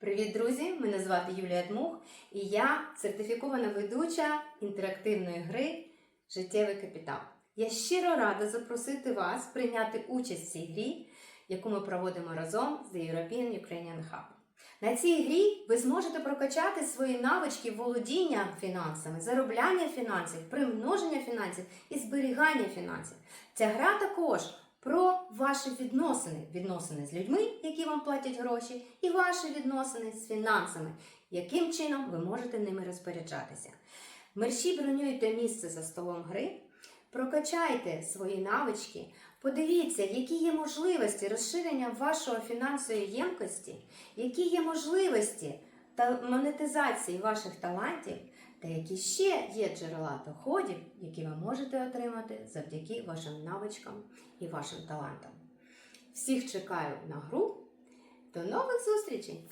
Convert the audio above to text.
Привіт, друзі! Мене звати Юлія Дмух і я сертифікована ведуча інтерактивної гри Життєвий капітал. Я щиро рада запросити вас прийняти участь в цій грі, яку ми проводимо разом з The European Ukrainian Hub. На цій грі ви зможете прокачати свої навички володіння фінансами, заробляння фінансів, примноження фінансів і зберігання фінансів. Ця гра також про ваші відносини, відносини з людьми, які вам платять гроші, і ваші відносини з фінансами, яким чином ви можете ними розпоряджатися. Мерші бронюйте місце за столом гри, прокачайте свої навички, подивіться, які є можливості розширення вашої фінансової ємкості, які є можливості та монетизації ваших талантів, та які ще є джерела доходів, які ви можете отримати завдяки вашим навичкам і вашим талантам. Всіх чекаю на гру. До нових зустрічей!